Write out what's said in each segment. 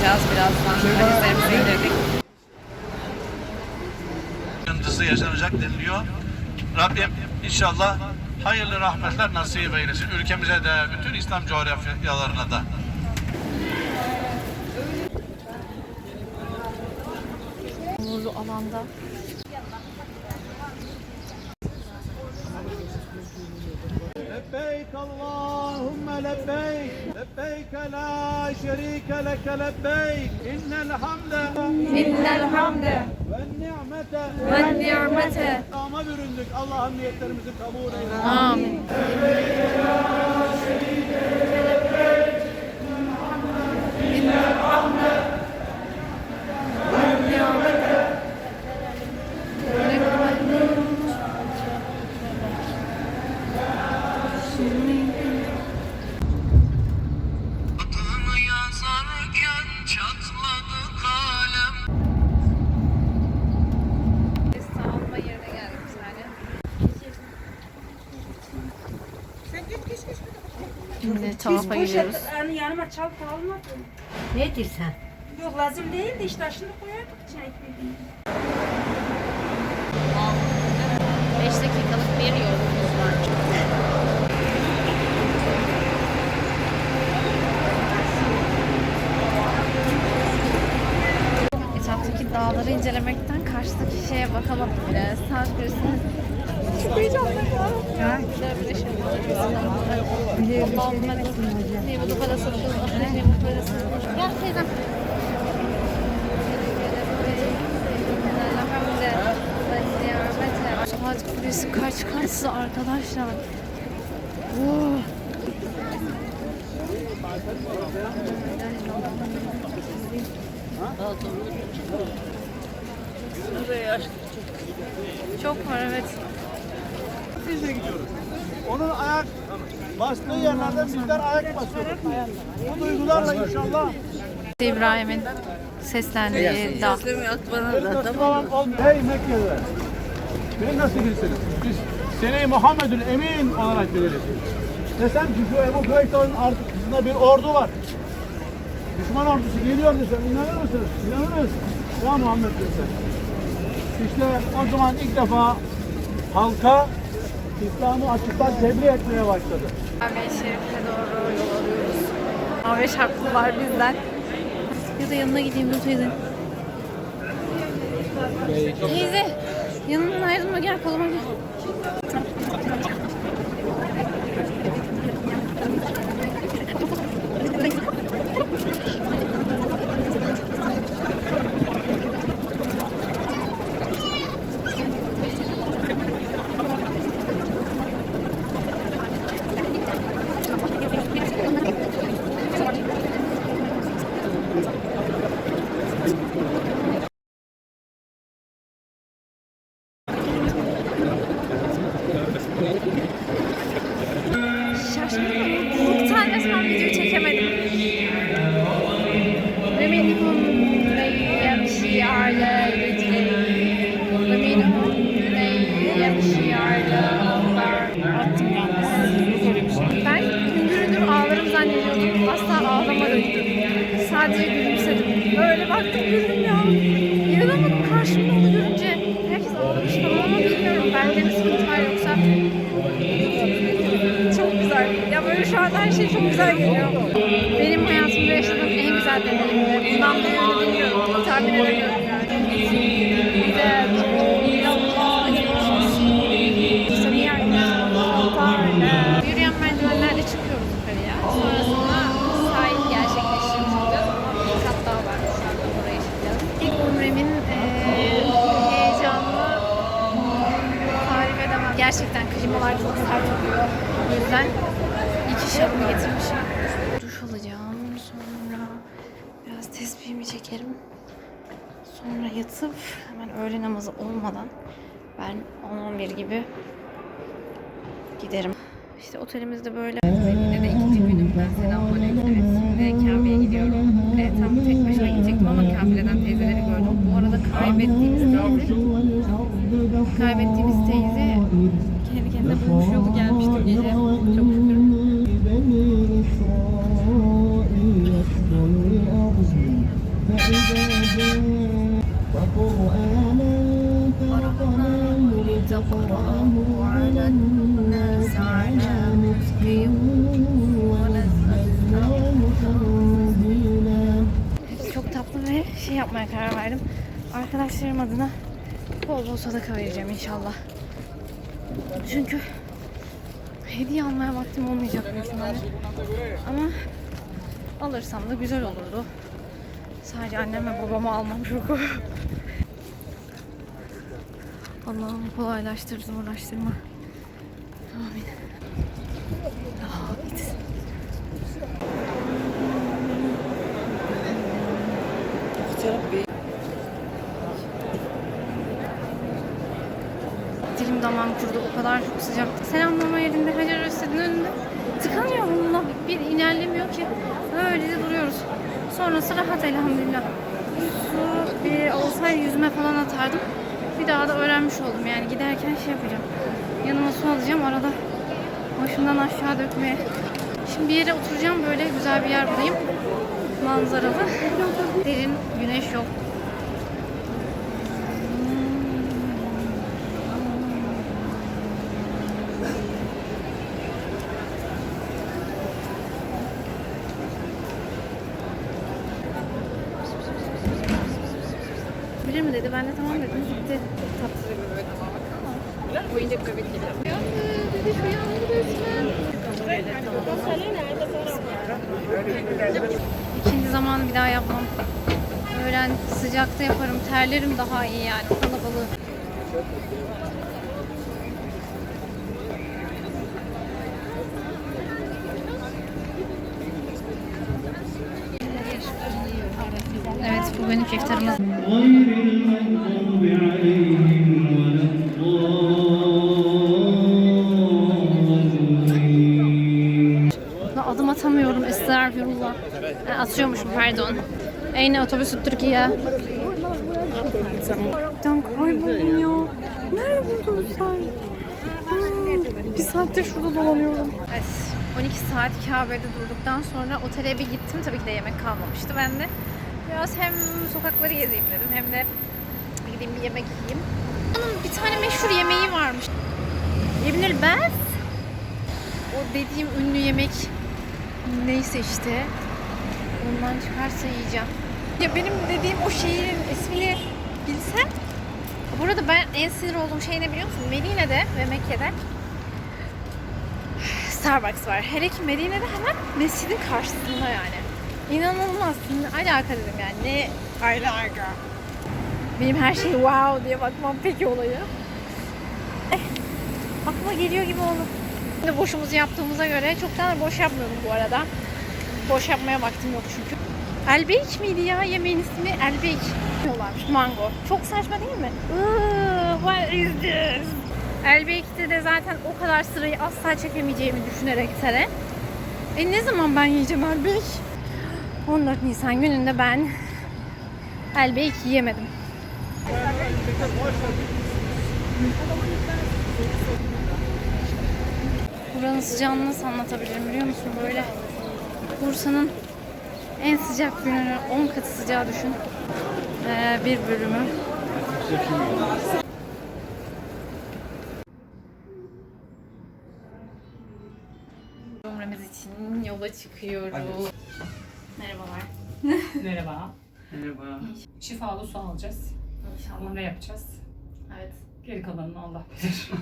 çıkacağız birazdan. Valizlerimizi indirdik. sıkıntısı yaşanacak deniliyor. Rabbim inşallah hayırlı rahmetler nasip eylesin. Ülkemize de, bütün İslam coğrafyalarına da. Nurlu alanda لبيك اللهم لبيك لبيك لا شريك لك لبيك إن الحمد إن الحمد والنعمة والنعمة Ama büründük. Allah'ım niyetlerimizi kabul eyle. Amin. Adını Şimdi tavafa gidiyoruz. Yani yanıma çal almadım. Nedir sen? Yok lazım değil de işte aşını koyardık çay ekmeği. 5 dakikalık bir yolumuz Gel teyzem. Saat kulesi kaç katlı arkadaşlar? Oh. Çok var evet. Biz de gidiyoruz. Onun ayak bastığı yerlerden bizler ayak basıyoruz. Bu duygularla inşallah. İbrahim'in seslendiği dağ. Hey Mekke'de. Beni nasıl bilsiniz? Biz seni Muhammedül Emin olarak biliriz. Desem ki şu Ebu Kuyayta'nın arkasında bir ordu var. Düşman ordusu geliyor desem inanır mısınız? İnanırız. Ya Muhammed desem. İşte o zaman ilk defa halka İslam'ı açıktan tebliğ etmeye başladı. Kahve Şerif'e doğru yol alıyoruz. Kahve şartlılar bizden. Ya da yanına gideyim dur teyze. Teyze yanından ayrılma gel koluma gel. Güldüm ya. İnanamadım karşımda onu görünce. Herkes ağlamış falan ama bilmiyorum. Bende bir sıkıntı var yoksa çok güzel. Ya böyle şu anda her şey çok güzel geliyor. Benim hayatımda yaşadığım en güzel deneyimdi. Bundan da Klimalar çok sert oluyor. O yüzden iki şalımı getirmişim. Duş alacağım. Sonra biraz tesbihimi çekerim. Sonra yatıp hemen öğle namazı olmadan ben 10-11 gibi giderim. İşte otelimizde böyle. Yine de ikinci günüm. Ben selamünaleyküm. Evet, şimdi Kabe'ye gidiyorum. E, tam tek başıma gidecektim ama Kabe'den teyzeleri gördüm. Bu arada kaybettiğimiz teyze, kaybettiğimiz teyze Seninle buluşuyordu gelmişti gece. Çok şükür. Çok tatlı ve şey yapmaya karar verdim. Arkadaşlarım adına bol bol sadaka vereceğim inşallah. Çünkü hediye almaya vaktim olmayacak ihtimalle. Ama alırsam da güzel olurdu. Sadece annem ve babama almam çok. Allah'ım kolaylaştırsın uğraştırma. Amin. Amin. Dilim damağım kurudu. O kadar çok sıcaktı. Selamlama yerinde Hacer Özted'in önünde tıkanıyor bununla. Bir ilerlemiyor ki. Öyle duruyoruz. Sonrası rahat elhamdülillah. Su bir olsaydı yüzüme falan atardım. Bir daha da öğrenmiş oldum. Yani giderken şey yapacağım. Yanıma su alacağım. Arada başımdan aşağı dökmeye. Şimdi bir yere oturacağım. Böyle güzel bir yer bulayım. Manzaralı. Derin güneş yok. Bilir mi dedi. Ben de tamam dedim. Gitti. Tatlı bir bebek ama. Oyuncak bebek geliyor. Uyandı. Dedi şu uyandı resmen. İkinci zaman bir daha yapmam. Öğlen sıcakta yaparım. Terlerim daha iyi yani. Kalabalığı. Evet bu benim iftarımız. Ha, atıyormuşum pardon. Eyni otobüsü Türkiye. Buradan kaybolun ya. Nerede buldun sen? Bir saattir şurada dolanıyorum. Evet. 12 saat Kabe'de durduktan sonra otele bir gittim. Tabii ki de yemek kalmamıştı. Ben de biraz hem sokakları gezeyim dedim hem de gideyim bir yemek yiyeyim. Onun bir tane meşhur yemeği varmış. Ibn el o dediğim ünlü yemek neyse işte ondan çıkarsa yiyeceğim. Ya benim dediğim o şehrin ismini bilsem bu arada ben en sinir olduğum şey ne biliyor musun? Medine'de ve Mekke'de Starbucks var. Hele ki Medine'de hemen mescidin karşısında yani. İnanılmaz. Ne alaka dedim yani. Ne alaka? Benim her şey wow diye bakmam peki olayı. Eh, aklıma geliyor gibi oldu. Şimdi boşumuzu yaptığımıza göre çoktan boş yapmıyorum bu arada. Boş yapmaya vaktim yok çünkü. Elbeyk miydi ya yemeğin ismi? Elbeyk. Diyorlarmış mango. Çok saçma değil mi? Iıı, what is this? Elbeyk'te de zaten o kadar sırayı asla çekemeyeceğimi düşünerek sene. E ne zaman ben yiyeceğim Elbeyk? 14 Nisan gününde ben Elbeyk yiyemedim. Buranın sıcağını nasıl anlatabilirim biliyor musun? Böyle Bursa'nın en sıcak gününü 10 katı sıcağı düşün. Ee, bir bölümü. Umremiz için yola çıkıyoruz. Merhabalar. Merhaba. Merhaba. Şifalı su alacağız. İnşallah. Umre yapacağız. Evet. Geri kalanını Allah bilir.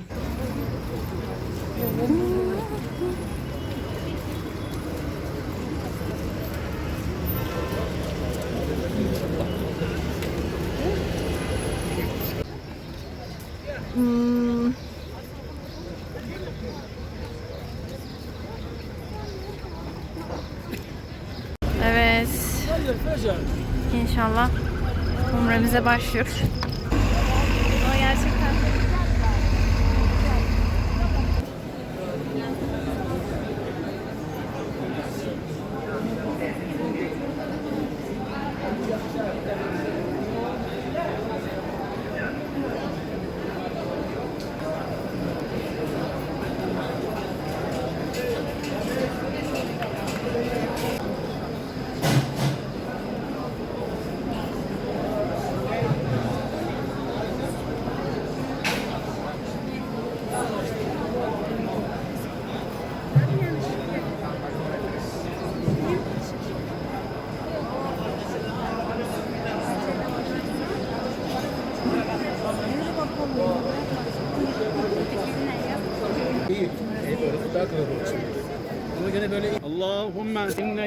İnşallah umremize başlıyoruz.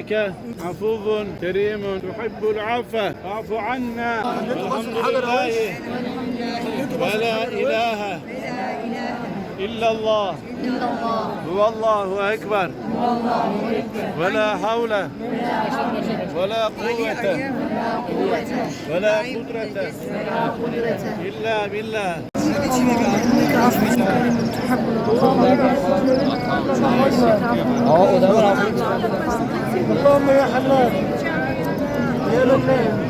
انك عفو كريم تحب العفو. فاعف عنا. الحمد لله. ولا إله إلا الله. هو الله أكبر. ولا حول ولا قوة ولا قدرة إلا بالله. اللهم يا حنان يا لطيف.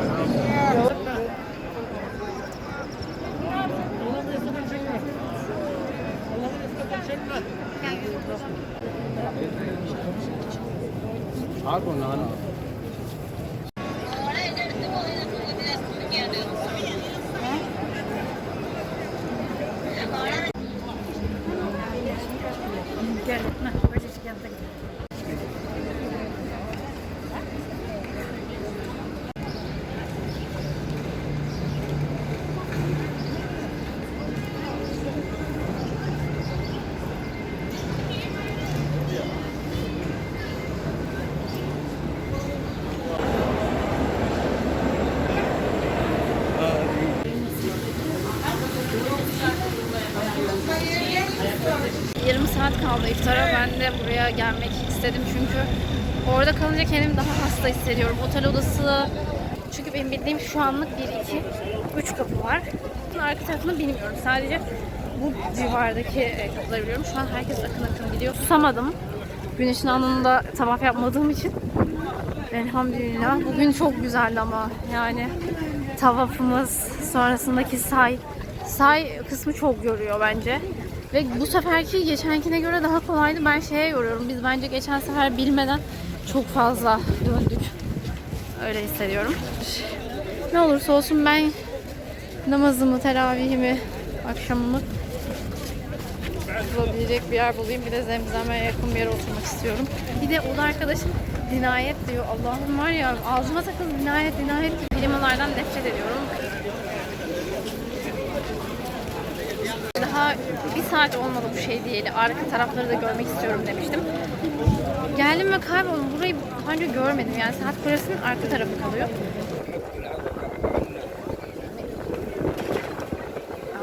Gelmek istedim çünkü orada kalınca kendimi daha hasta hissediyorum. Otel odası çünkü benim bildiğim şu anlık 1, 2, 3 kapı var. Bunun arka tarafını bilmiyorum. Sadece bu civardaki e, kapıları biliyorum. Şu an herkes akın akın gidiyor. Susamadım. Güneşin alnında tavaf yapmadığım için. Elhamdülillah. Bugün çok güzeldi ama yani tavafımız sonrasındaki say say kısmı çok yoruyor bence. Ve bu seferki geçenkine göre daha kolaydı. Ben şeye yoruyorum. Biz bence geçen sefer bilmeden çok fazla döndük. Öyle hissediyorum. Ne olursa olsun ben namazımı, teravihimi, akşamımı bulabilecek bir yer bulayım. Bir de zemzeme yakın bir yere oturmak istiyorum. Bir de o da arkadaşım dinayet diyor. Allah'ım var ya ağzıma takıldı dinayet dinayet. Kelimelerden nefret ediyorum. Daha bir saat olmadı bu şey diyeli. Arka tarafları da görmek istiyorum demiştim. Geldim ve kayboldum. Burayı daha önce görmedim. Yani saat kulesinin arka tarafı kalıyor.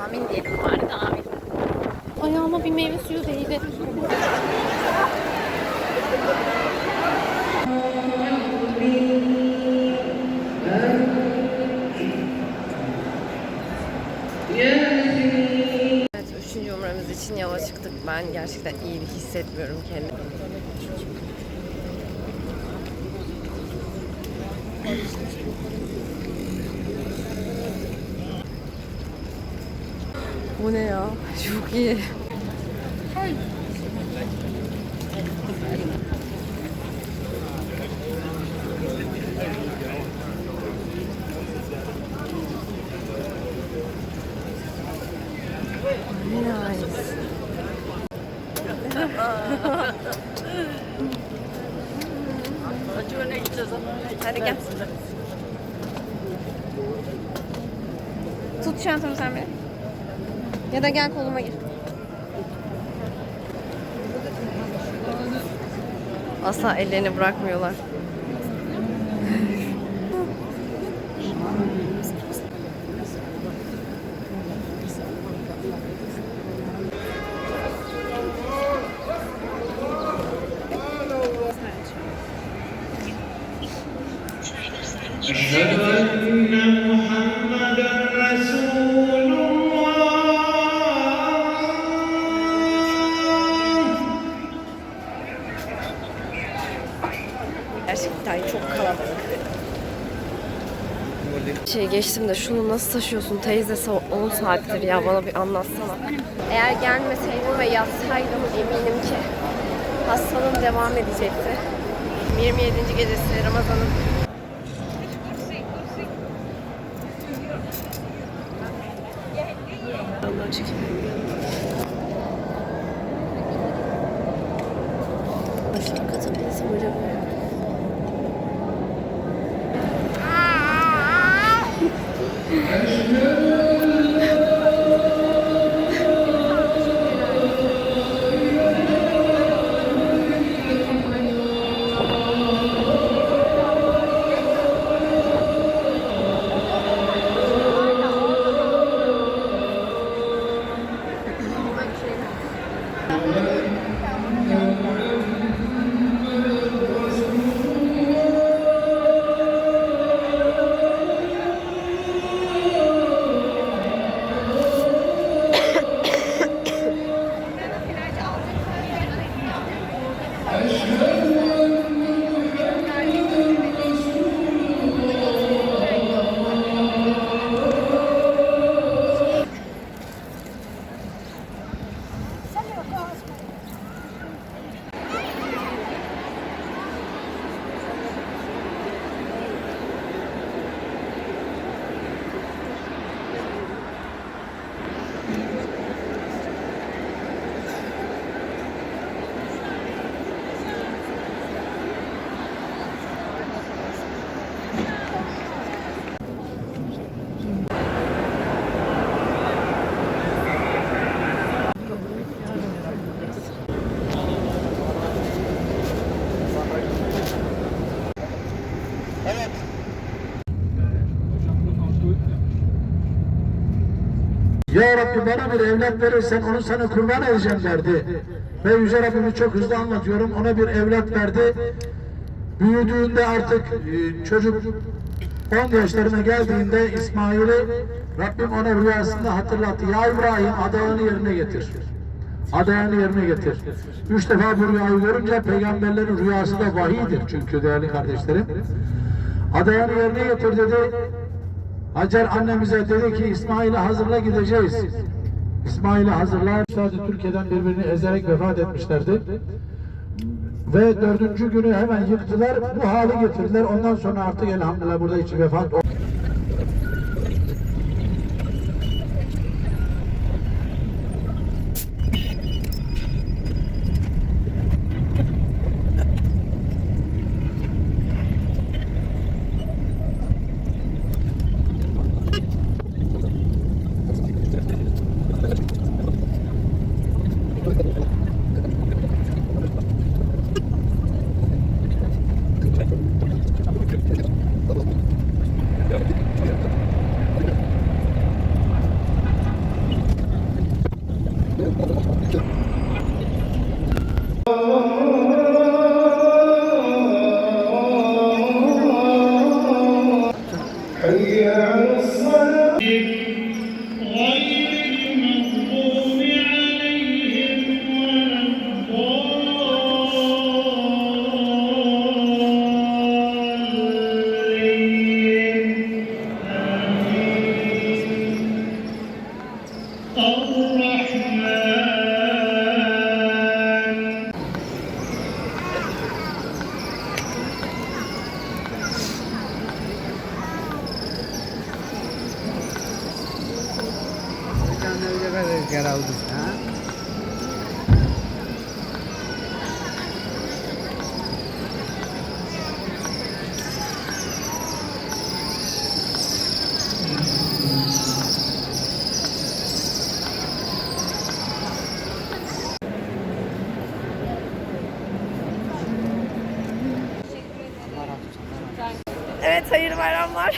Amin diyelim bari de amin. Ayağıma bir meyve suyu değdi. Evet, üçüncü umremiz için yola çıktık. Ben gerçekten iyi hissetmiyorum kendimi. Bu ne ya? Çok iyi. Nice. Hadi gel. Tut çantamı sen beni. Ya da gel koluma gir. Asla ellerini bırakmıyorlar. Geçtim de şunu nasıl taşıyorsun teyze 10 saattir ya bana bir anlatsana. Eğer gelmeseydim ve yatsaydım eminim ki hastalığım devam edecekti. 27. gecesi Ramazan'ın. Allah çekeyim. Başka katabilirsem Yani şurada acaba? Ya Rabbi bana bir evlat verirsen onu sana kurban edeceğim derdi. Ve Yüce Rabbimi çok hızlı anlatıyorum. Ona bir evlat verdi. Büyüdüğünde artık e, çocuk 10 yaşlarına geldiğinde İsmail'i Rabbim ona rüyasında hatırlattı. Ya İbrahim adağını yerine getir. Adağını yerine getir. Üç defa bu rüyayı görünce peygamberlerin rüyası da vahiydir çünkü değerli kardeşlerim. Adağını yerine getir dedi. Hacer annemize dedi ki İsmail'i hazırla gideceğiz. İsmail'i hazırlar. Sadece Türkiye'den birbirini ezerek vefat etmişlerdi. Ve dördüncü günü hemen yıktılar. Bu hali getirdiler. Ondan sonra artık elhamdülillah burada hiç vefat حي hayırlı bayramlar.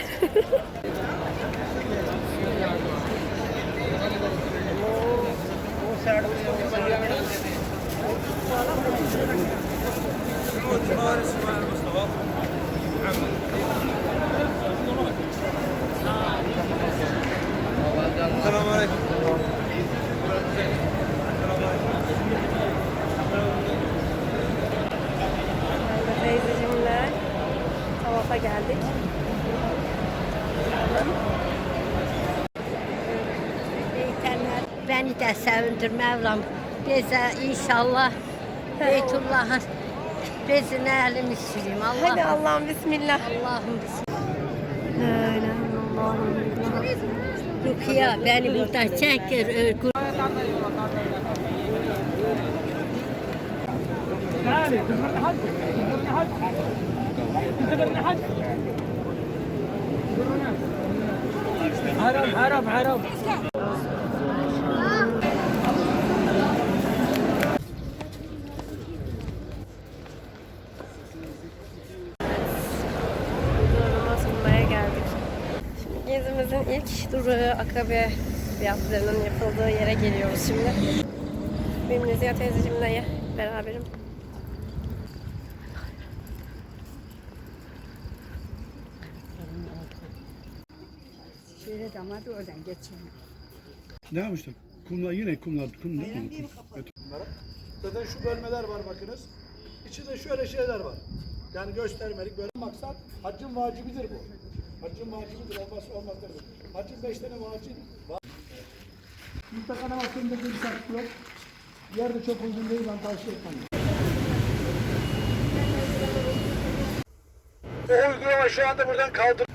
Teyzeciğimle tavafa geldik. Beni de sevindir Mevlam. Bize inşallah Beytullah'ın bezine elimi süreyim. Allah Hadi Allah'ım bismillah. Allah'ım illallah. Rukiye beni buradan çektir. öl- Duruma sunmaya geldik. Şimdi gezimizin ilk durağı Akabe fiyatlarının yapıldığı yere geliyoruz şimdi. Benimle Ziya teyzeciğimle beraberim. Damadı oradan geçeyim. Ne yapmıştık? Kumlar yine kumlar. Kum değil mi? Zaten şu bölmeler var bakınız. İçinde şöyle şeyler var. Yani göstermelik böyle maksat haccın vacibidir bu. Haccın vacibidir olmaz olmaz der. Haccın beş tane vacip var. Mutlaka namazlarında bir şart yok. Yer de çok uygun değil ben tavsiye etmem. O uygulama şu anda buradan kaldır.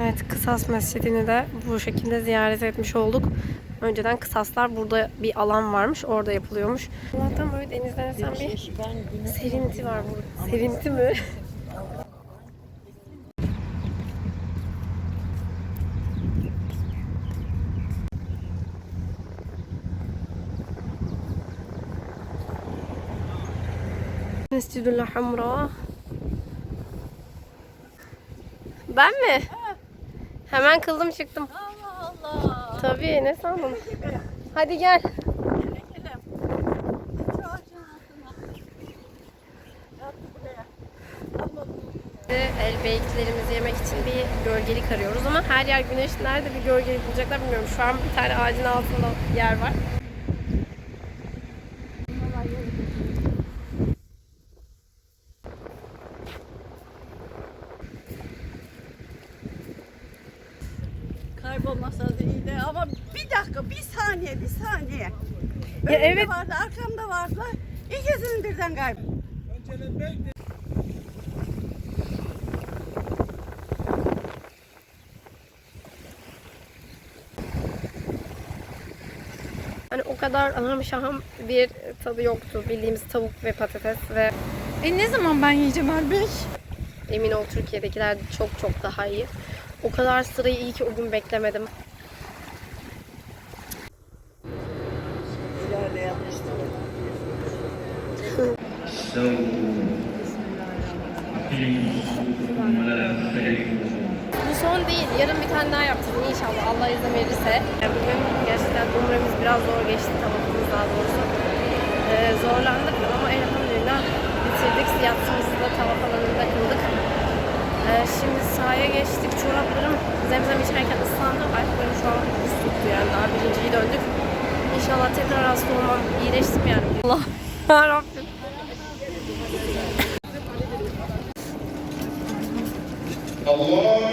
Evet, Kısas Mescidi'ni de bu şekilde ziyaret etmiş olduk. Önceden kısaslar burada bir alan varmış. Orada yapılıyormuş. Allah'tan böyle denizden esen bir serinti var burada. Serinti mi? Mescidül Hamra. Ben mi? Hemen kıldım çıktım. Allah Allah. Tabii ne sandın? Hadi gel. El beyklerimizi yemek için bir gölgelik arıyoruz ama her yer güneş. Nerede bir gölgelik bulacaklar bilmiyorum. Şu an bir tane ağacın altında yer var. Kaybolmasaydı iyiydi ama bir dakika, bir saniye, bir saniye. Ya Önümde evet. vardı, arkamda vardı. İkisinin birden kayboldu. Hani o kadar aham şaham bir tadı yoktu. Bildiğimiz tavuk ve patates ve E ne zaman ben yiyeceğim Erbey? emin ol Türkiye'dekiler çok çok daha iyi. O kadar sırayı iyi ki o gün beklemedim. Bu son değil. Yarın bir tane daha yapacağız inşallah Allah izin verirse. Bugün gerçekten umremiz biraz zor geçti. Tavafımız daha doğrusu. Ee, zorlandık ama elhamdülillah bitirdik. Yatsımızı da tavaf alanında kıldık. Ee, şimdi sahaya geçtik. Çoraplarım zemzem içerken ıslandı. Ayaklarım şu an buz yani. Daha birinciyi döndük. İnşallah tekrar hasta olmam. İyileştim yani. Allah yarabbim. Allah